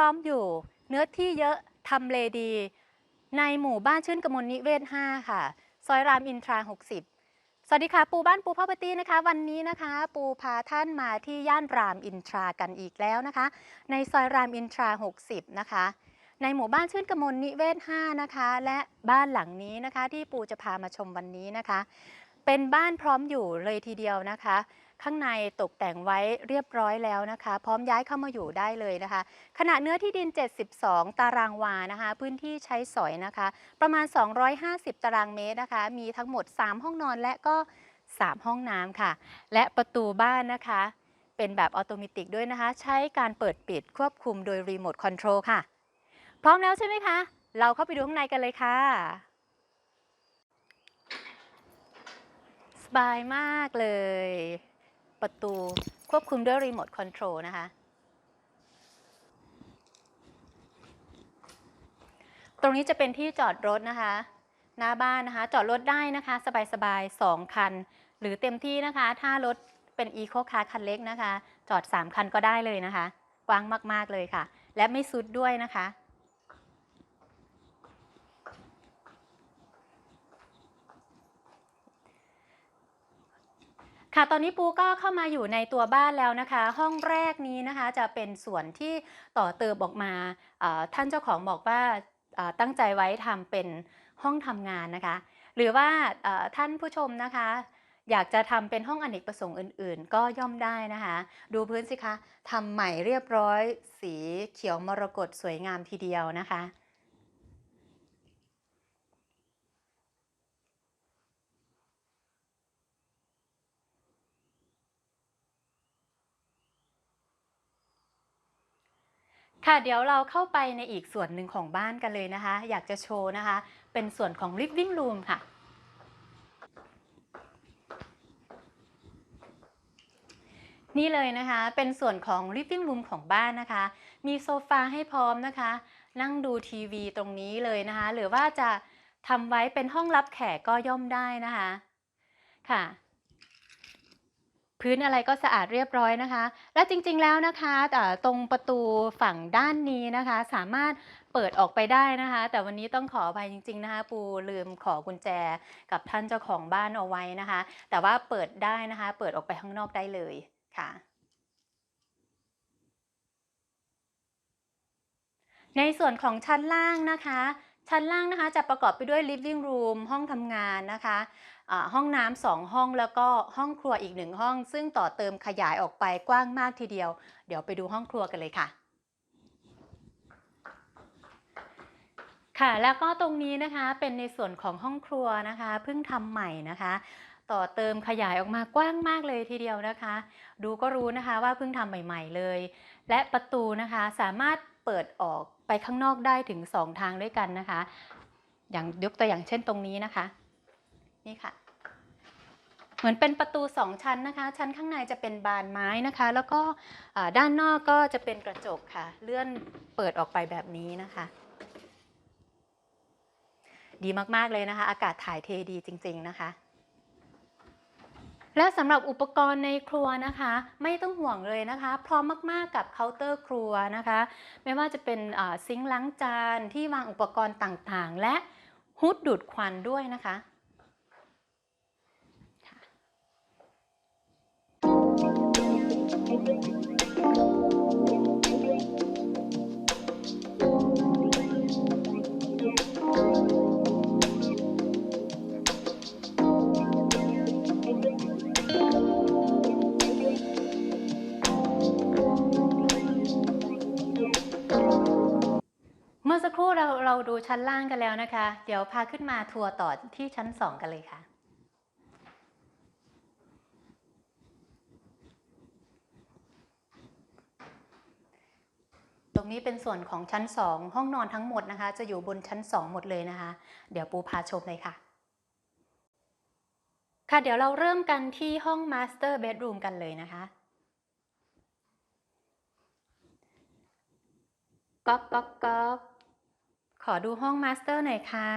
ร้อมอยู่ เนื้อที่เยอะทำเลดี ในหมู่บ้านชื่นกมลนิเวศ 5 ค่ะ ซอยรามอินทรา 60 สวัสดีค่ะ ปูบ้านปูพ่อปตี้นะคะ วันนี้นะคะ ปูพาท่านมาที่ย่านรามอินทรากันอีกแล้วนะคะ ในซอยรามอินทรา 60 นะคะ ในหมู่บ้านชื่นกมลนิเวศ 5 นะคะ และบ้านหลังนี้นะคะ ที่ปูจะพามาชมวันนี้นะคะ เป็นบ้านพร้อมอยู่เลยทีเดียวนะคะ ข้างในตกแต่งไว้เรียบร้อยแล้วนะคะ พร้อมย้ายเข้ามาอยู่ได้เลยนะคะขนาดเนื้อที่ดิน 72 ตารางวานะคะ พื้นที่ใช้สอยนะคะ ประมาณ 250 ตารางเมตรนะคะ มีทั้งหมด 3 ห้องนอนและก็ 3 ห้องน้ำค่ะ และประตูบ้านนะคะ เป็นแบบออโตเมติด้วยนะคะ ใช้การเปิดปิดควบคุมโดยรีโมทคอนโทรลค่ะ พร้อมแล้วใช่ไหมคะ เราเข้าไปดูข้างในกันเลยค่ะสบายมากเลย ประตู ควบคุมด้วยรีโมทคอนโทรลนะคะ ตรงนี้จะเป็นที่จอดรถนะคะ หน้าบ้านนะคะ จอดรถได้นะคะ สบายๆ 2 คัน หรือเต็มที่นะคะ ถ้ารถเป็นอีโคคาร์คันเล็กนะคะ จอด 3 คันก็ได้เลยนะคะ กว้างมากๆเลยค่ะ และไม่สุดด้วยนะคะ ค่ะตอนนี้ปูก็เข้ามาอยู่ในตัวบ้านแล้วนะคะ ห้องแรกนี้นะคะจะเป็นส่วนที่ต่อเติมออกมาท่านเจ้าของบอกว่าตั้งใจไว้ทำเป็นห้องทำงานนะคะ หรือว่าท่านผู้ชมนะคะ อยากจะทำเป็นห้องอเนกประสงค์อื่น ๆ ก็ย่อมได้นะคะ ดูพื้นสิคะทำใหม่เรียบร้อย สีเขียวมรกตสวยงามทีเดียวนะคะ ค่ะเดี๋ยวเราเข้าไปในอีกส่วนหนึ่งของบ้านกันเลยนะคะ อยากจะโชว์นะคะ เป็นส่วนของ living room ค่ะ นี่เลยนะคะ เป็นส่วนของ living room ของบ้านนะคะ มีโซฟาให้พร้อมนะคะ นั่งดูทีวีตรงนี้เลยนะคะ หรือว่าจะทำไว้เป็นห้องรับแขกก็ย่อมได้นะคะค่ะ พื้นอะไรก็สะอาดเรียบร้อยนะคะ และจริงๆแล้วนะคะเอ่ตรงประตูฝั่งด้านนี้นะคะ สามารถเปิดออกไปได้นะคะ แต่วันนี้ต้องขออภัยจริง ๆ นะคะ ปูลืมขอกุญแจกับท่านเจ้าของบ้านเอาไว้นะคะ แต่ว่าเปิดได้นะคะ เปิดออกไปข้างนอกได้เลยค่ะในส่วนของชั้นล่างนะคะ ชั้นล่างนะคะจะประกอบไปด้วย living room ห้องทำงานนะคะ ห้องน้ำสองห้องแล้วก็ห้องครัวอีกหนึ่งห้อง ซึ่งต่อเติมขยายออกไปกว้างมากทีเดียว เดี๋ยวไปดูห้องครัวกันเลยค่ะ ค่ะแล้วก็ตรงนี้นะคะเป็นในส่วนของห้องครัวนะคะเพิ่งทำใหม่นะคะต่อเติมขยายออกมากว้างมากเลยทีเดียวนะคะ ดูก็รู้นะคะว่าเพิ่งทำใหม่ ๆเลย และประตูนะคะสามารถเปิดออกไปข้างนอกได้ถึง 2 ทางด้วยกันนะคะ อย่างยกตัวอย่างเช่นตรงนี้นะคะ นี่ค่ะ เหมือนเป็นประตู2ชั้นนะคะ ชั้นข้างในจะเป็นบานไม้นะคะ แล้วก็ด้านนอกก็จะเป็นกระจกค่ะ เลื่อนเปิดออกไปแบบนี้นะคะ ดีมากๆเลยนะคะ อากาศถ่ายเทดีจริง ๆนะคะและสำหรับอุปกรณ์ในครัวนะคะ ไม่ต้องห่วงเลยนะคะ พร้อมมาก ๆ กับเคาน์เตอร์ครัวนะคะ ไม่ว่าจะเป็นซิงค์ล้างจานที่วางอุปกรณ์ต่างๆ และฮุดดูดควันด้วยนะคะ มื่อสักครู่เราเราดูชั้นล่างกันแล้วนะคะ เดี๋ยวพาขึ้นมาทัวร์ต่อที่ชั้น 2 กันเลยค่ะ ตรงนี้เป็นส่วนของชั้น 2 ห้องนอนทั้งหมดนะคะ จะอยู่บนชั้น 2 หมดเลยนะคะ เดี๋ยวปูพาชมเลยค่ะ ค่ะเดี๋ยวเราเริ่มกันที่ห้อง Master Bedroom กันเลยนะคะก๊อกก๊อกก๊อก ขอดูห้องมาสเตอร์หน่อยค่ะ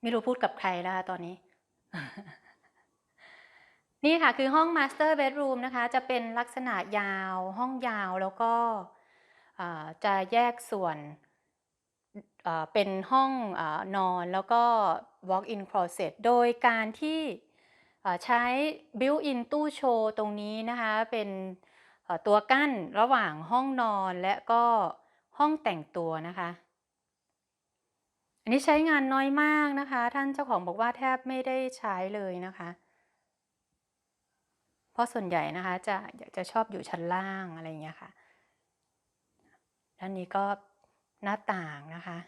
ไม่รู้พูดกับใครแล้วค่ะตอนนี้ นี่ค่ะคือห้อง Master Bedroom นะคะ จะเป็นลักษณะยาว ห้องยาวแล้วก็อ่าจะแยกส่วนอ่าเป็นห้องอานอนแล้วก็ walk-in closet โดยการที่อ่าใช้ built-in ตู้โชว์ตรงนี้นะคะ เป็นเอ่อ ตัวกั้นระหว่างห้องนอนและก็ห้องแต่งตัวนะคะ อันนี้ใช้งานน้อยมากนะคะ ท่านเจ้าของบอกว่าแทบไม่ได้ใช้เลยนะคะ เพราะส่วนใหญ่นะคะจะจะชอบอยู่ชั้นล่างอะไรอย่างเงี้ยค่ะ ด้านนี้ก็หน้าต่างนะคะ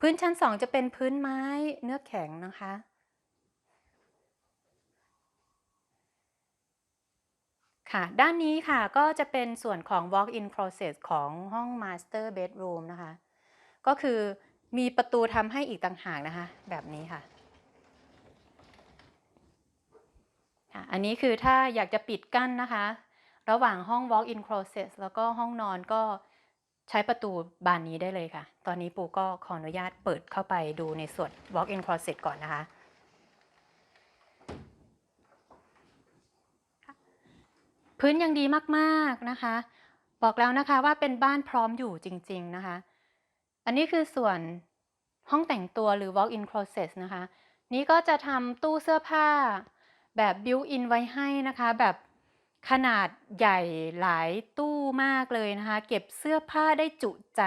พื้นชั้นสองจะเป็นพื้นไม้เนื้อแข็งนะคะ ค่ะ ด้านนี้ค่ะก็จะเป็นส่วนของ walk-in closet ของห้อง master bedroom นะคะ ก็คือมีประตูทำให้อีกต่างหากนะคะ แบบนี้ค่ะค่ะ อันนี้คือถ้าอยากจะปิดกั้นนะคะ ระหว่างห้อง walk-in closet แล้วก็ห้องนอนก็ใช้ประตูบานนี้ได้เลยค่ะ ตอนนี้ปูก็ขออนุญาตเปิดเข้าไปดูในส่วน walk-in closet ก่อนนะคะ พื้นยังดีมากๆนะคะ บอกแล้วนะคะว่าเป็นบ้านพร้อมอยู่จริง ๆนะคะ อันนี้คือส่วนห้องแต่งตัวหรือ walk-in closet นะคะ นี้ก็จะทำตู้เสื้อผ้าแบบ built-in ไว้ให้นะคะ แบบขนาดใหญ่หลายตู้มากเลยนะคะ เก็บเสื้อผ้าได้จุใจ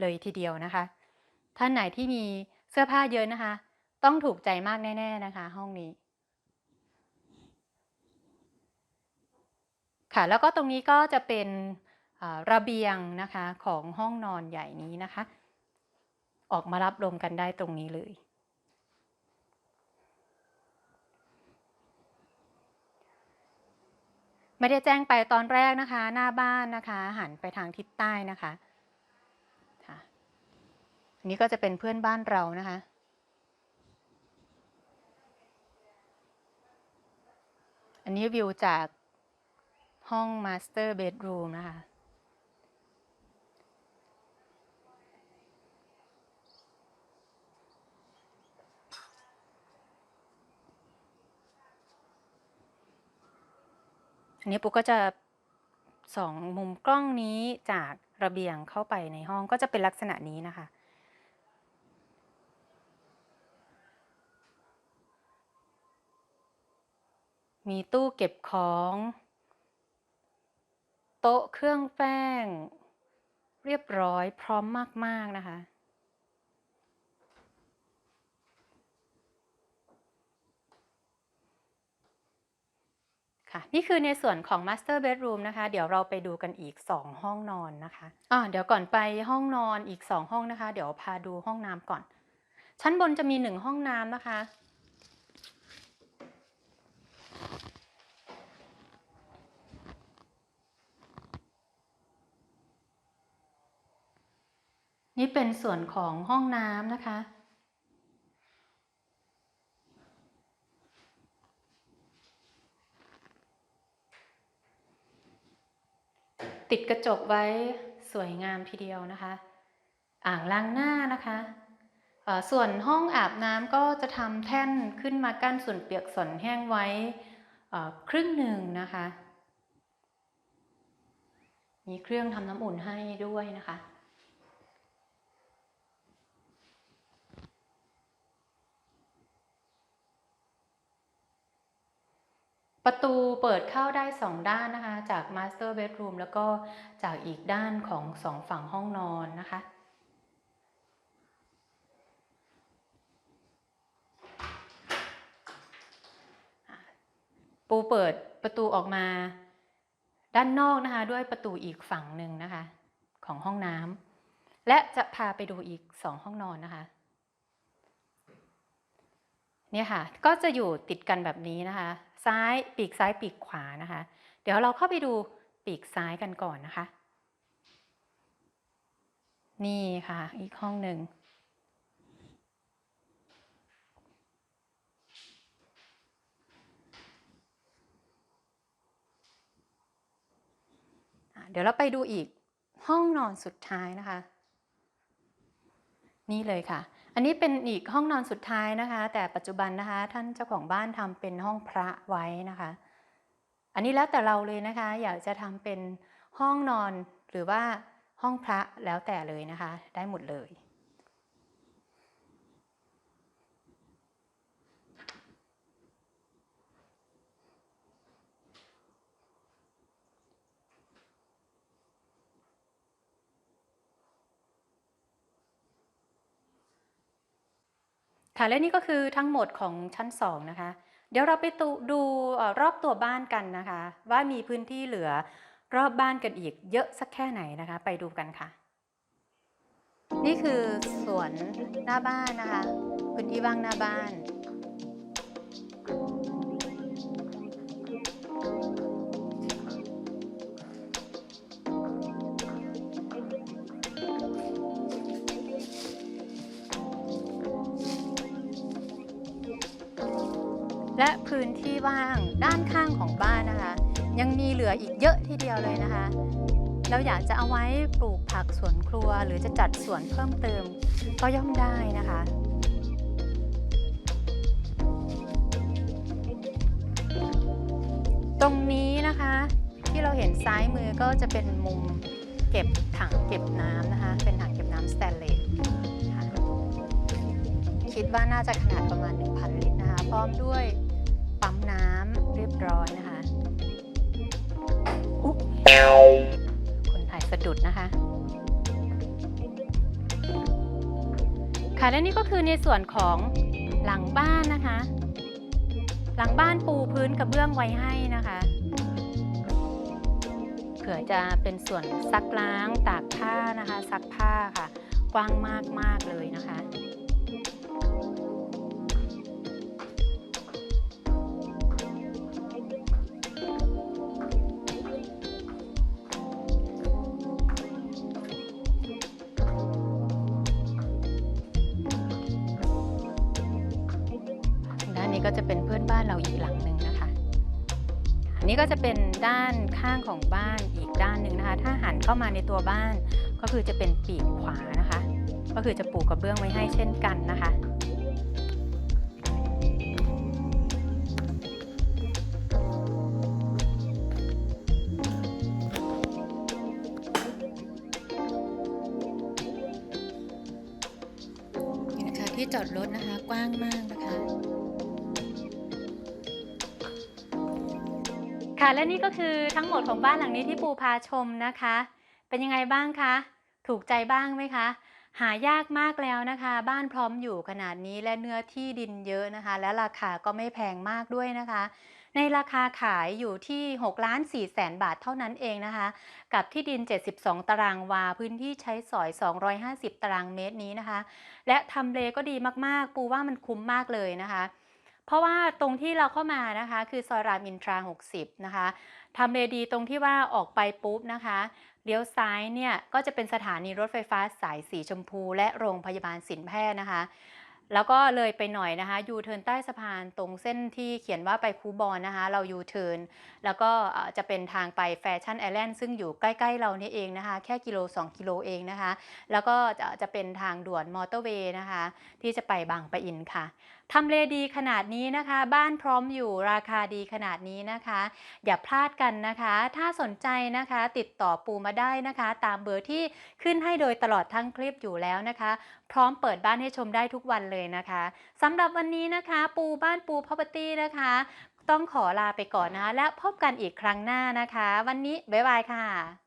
เลยทีเดียวนะคะ ท่านไหนที่มีเสื้อผ้าเยอะนะคะ ต้องถูกใจมากแน่ ๆนะคะ ห้องนี้ ค่ะ แล้วก็ตรงนี้ก็จะเป็นระเบียงนะคะของห้องนอนใหญ่นี้นะคะ ออกมารับลมกันได้ตรงนี้เลย ไม่ได้แจ้งไปตอนแรกนะคะ หน้าบ้านนะคะ หันไปทางทิศใต้นะคะค่ะอันนี้ก็จะเป็นเพื่อนบ้านเรานะคะอันนี้วิวจาก ห้อง Master Bedroom นะคะ อันนี้ปุ๊กก็จะสองมุมกล้องนี้จากระเบียงเข้าไปในห้องก็จะเป็นลักษณะนี้นะคะมีตู้เก็บของ โต๊ะเครื่องแป้ง เรียบร้อยพร้อมมาก ๆ นะคะ ค่ะ นี่คือในส่วนของ Master Bedroom นะคะ เดี๋ยวเราไปดูกันอีก 2 ห้องนอนนะคะอ่าเดี๋ยวก่อนไปห้องนอนอีก 2 ห้องนะคะ เดี๋ยวพาดูห้องน้ำก่อน ชั้นบนจะมี 1 ห้องน้ำนะคะ นี่เป็นส่วนของห้องน้ำนะคะ ติดกระจกไว้สวยงามทีเดียวนะคะ อ่างล้างหน้านะคะส่วนห้องอาบน้ำก็จะทำแท่นขึ้นมากั้นส่วนเปียกส่วนแห้งไว้ครึ่งหนึ่งนะคะ มีเครื่องทำน้ำอุ่นให้ด้วยนะคะ ประตูเปิดเข้าได้สองด้านนะคะ จาก Master Bedroom แล้วก็จากอีกด้านของสองฝั่งห้องนอนนะคะ ปูเปิดประตูออกมาด้านนอกนะคะ ด้วยประตูอีกฝั่งหนึ่งนะคะ ของห้องน้ำและจะพาไปดูอีกสองห้องนอนนะคะเนี่ยค่ะ ก็จะอยู่ติดกันแบบนี้นะคะ ซ้ายปีกซ้ายปีกขวานะคะ เดี๋ยวเราเข้าไปดูปีกซ้ายกันก่อนนะคะ นี่ค่ะ อีกห้องหนึ่งเดี๋ยวเราไปดูอีกห้องนอนสุดท้ายนะคะ นี่เลยค่ะ อันนี้เป็นอีกห้องนอนสุดท้ายนะคะ แต่ปัจจุบันนะคะ ท่านเจ้าของบ้านทำเป็นห้องพระไว้นะคะ อันนี้แล้วแต่เราเลยนะคะ อยากจะทำเป็นห้องนอนหรือว่าห้องพระแล้วแต่เลยนะคะ ได้หมดเลย ค่ะและนี่ก็คือทั้งหมดของชั้น 2 นะคะ เดี๋ยวเราไปดูดูเอ่อรอบตัวบ้านกันนะคะ ว่ามีพื้นที่เหลือรอบบ้านกันอีกเยอะสักแค่ไหนนะคะ ไปดูกันค่ะ นี่คือสวนหน้าบ้านนะคะ พื้นที่ว่างหน้าบ้าน พื้นที่ว่างด้านข้างของบ้านนะคะ ยังมีเหลืออีกเยอะทีเดียวเลยนะคะ เราอยากจะเอาไว้ปลูกผักสวนครัว หรือจะจัดสวนเพิ่มเติมก็ย่อมได้นะคะตรงนี้นะคะที่เราเห็นซ้ายมือก็จะเป็นมุมเก็บถังเก็บน้ำนะคะ เป็นถังเก็บน้ำสแตนเลสคิดว่าน่าจะขนาดประมาณ 1,000 ลิตรนะคะ พร้อมด้วย ปั๊มน้ำเรียบร้อยนะคะคนถ่ายสะดุดนะคะ ค่ะและนี่ก็คือในส่วนของหลังบ้านนะคะ หลังบ้านปูพื้นกระเบื้องไว้ให้นะคะเผื่อจะเป็นส่วนซักล้างตากผ้านะคะ ซักผ้าค่ะ กว้างมากมากๆเลยนะคะ ก็จะเป็นด้านข้างของบ้านอีกด้านหนึ่งนะคะ ถ้าหันเข้ามาในตัวบ้านก็คือจะเป็นปีกขวานะคะ ก็คือจะปูกระเบื้องไว้ให้เช่นกันนะคะนะคะที่จอดรถนะคะ กว้างมากนะคะ และนี่ก็คือทั้งหมดของบ้านหลังนี้ที่ปูพาชมนะคะ เป็นยังไงบ้างคะ ถูกใจบ้างไหมคะ หายากมากแล้วนะคะ บ้านพร้อมอยู่ขนาดนี้และเนื้อที่ดินเยอะนะคะ และราคาก็ไม่แพงมากด้วยนะคะ ในราคาขายอยู่ที่6ล้าน4แสนบาทเท่านั้นเองนะคะ กับที่ดิน 72 ตารางวา พื้นที่ใช้สอย 250 ตารางเมตรนี้นะคะ และทำเลก็ดีมากๆ ปูว่ามันคุ้มมากเลยนะคะ เพราะว่าตรงที่เราเข้ามานะคะ คือซอยรามอินทรา 60 นะคะทำเลดีตรงที่ว่าออกไปปุ๊บนะคะเลี้ยวซ้ายเนี่ยก็จะเป็นสถานีรถไฟฟ้าสายสีชมพู และโรงพยาบาลสินแพทย์นะคะ แล้วก็เลยไปหน่อยนะคะยูเทิร์นใต้สะพานตรงเส้นที่เขียนว่าไปคูบอนนะคะ เรายูเทิร์นแล้วก็จะเป็นทางไปแฟชั่นไอแลนด์ซึ่งอยู่ใกล้ๆเรานี่เองนะคะ แค่กิโล 2 กิโลเองนะคะ แล้วก็จะจะเป็นทางด่วนมอเตอร์เวย์นะคะ ที่จะไปบางปะอินค่ะ ทำเลดีขนาดนี้นะคะ บ้านพร้อมอยู่ราคาดีขนาดนี้นะคะ อย่าพลาดกันนะคะ ถ้าสนใจนะคะ ติดต่อปูมาได้นะคะ ตามเบอร์ที่ขึ้นให้โดยตลอดทั้งคลิปอยู่แล้วนะคะ พร้อมเปิดบ้านให้ชมได้ทุกวันเลยนะคะสำหรับวันนี้นะคะ ปูบ้านปู property นะคะ ต้องขอลาไปก่อนนะคะและพบกันอีกครั้งหน้านะคะ วันนี้บ๊ายบายค่ะ